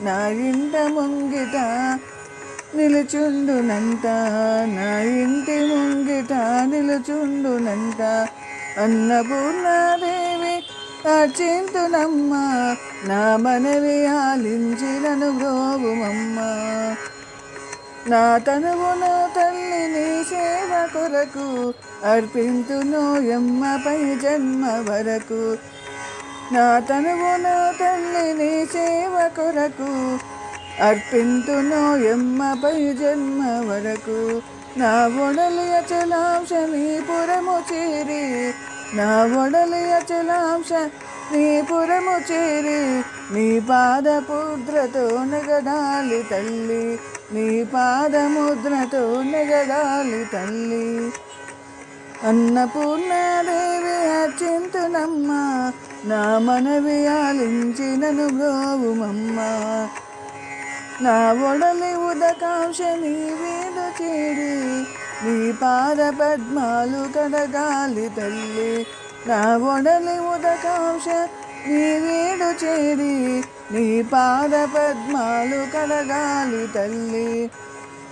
నా ఇంట ముంగిట నిలుచుండునంత నా ఇంటి ముంగిట నిలుచుండునంత. అన్నపూర్ణాదేవి అర్చింతునమ్మ నా మనవి ఆలించినను బ్రోవుమమ్మ నా తనువును తల్లి నీ సేవ కొరకు అర్పింతును ఎమ్మపై జన్మ వరకు. నా తనువు నా తల్లి నీ సేవ కొరకు అర్పింతును ఎమ్మపై జన్మ వరకు. నా ఒడలి అచలాంశ నీ పురము చేరి నా ఒడలి అచలాంశ నీ పురము చేరి. నీ పాదముద్రతో నగడాలి తల్లి నీ పాదముద్రతో నగడాలి తల్లి. అన్నపూర్ణాదేవి అచింతునమ్మా నా మనవి ఆలించినను బ్రోవుమమ్మ. నా ఒడలి ఉదకాంక్ష నీ వీడు చేరి నీ పాద పద్మాలు కడగాలి తల్లి. నా ఒడలి ఉదకాంక్ష నీ వీడు చేరి నీ పాద పద్మాలు కడగాలి తల్లి.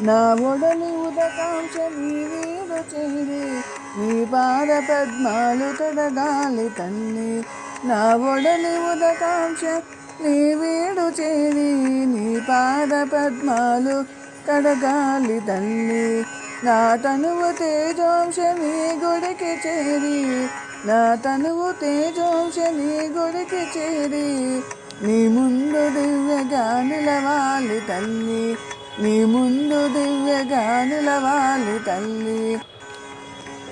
నా ఒడలి ఉదకాంక్ష నీ వీడు చేరి నీ పాద పద్మాలు కడగాలి తల్లి. నా ఒడలి ఉదకాంక్ష నీ వీడు చేరి నీ పాద పద్మాలు కడగాలి తల్లి. నా తనువు తేజోంశ నీ గుడికి చేరి నా తనువు తేజోంశ నీ గుడికి చేరి. నీ ముందు దివ్యగా నిలవాలి తల్లి నీ ముందు దివ్యగా నిలవాలి తల్లి.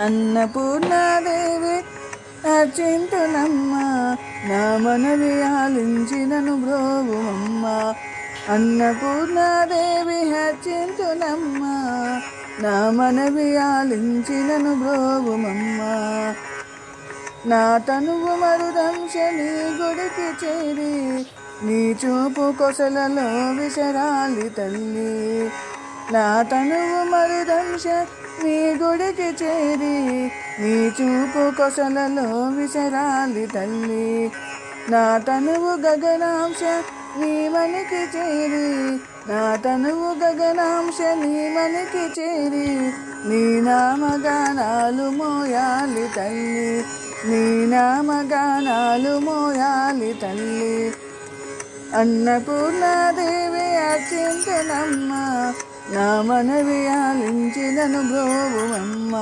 అన్నపూర్ణాదేవి అచింతునమ్మ నా మనవి ఆలించినను బ్రోవుమమ్మ అన్నపూర్ణాదేవి హచింతునమ్మ నా మనవి ఆలించినను బ్రోవుమమ్మ నా తనువు మరుదంశ నీ గుడికి చేరి నీ చూపు కొసలలో విసరాలి తల్లి. నా తనువు మరుదంశ నీ గుడికి చేరి నీ చూపు కొసలలో విసరాలి తల్లి. నా తనువు గగనాంశ నీ మనికి చేరి నా తనువు గగనాంశ నీ మనికి చేరి నీ నామగానాలు మోయాలి తల్లి. నీ నామగానాలు మోయాలి తల్లి. అన్నపూర్ణాదేవి అచింతనమ్మ నా మనవి ఆలించినను బ్రోవుమమ్మ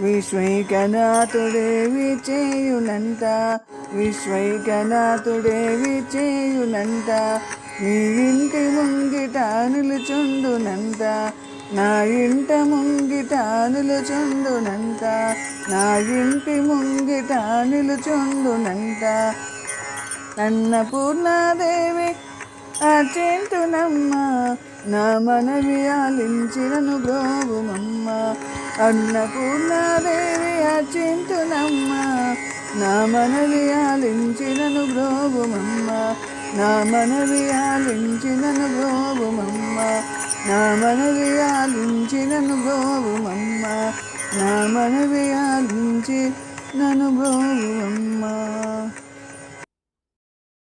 విశ్వైకనాథుడేవి చేయునంట విశ్వైకనాథుడేవి చేయునంట నీ ఇంటి ముంగిట నిలుచుండునంట. నా ఇంట ముంగిట నిలుచుండునంట. నా ఇంటి ముంగిట నిలుచుండునంట. అన్నపూర్ణాదేవి అచింతునమ్మ నా మనవి ఆలించినను బ్రోవుమమ్మ అన్నపూర్ణాదేవి అచింతునమ్మ నా మనవి ఆలించినను బ్రోవుమమ్మ నా మనవి ఆలించినను బ్రోవుమమ్మ నా మనవి ఆలించినను బ్రోవుమమ్మ నా మనవి ఆలించి నను బ్రోవుమమ్మ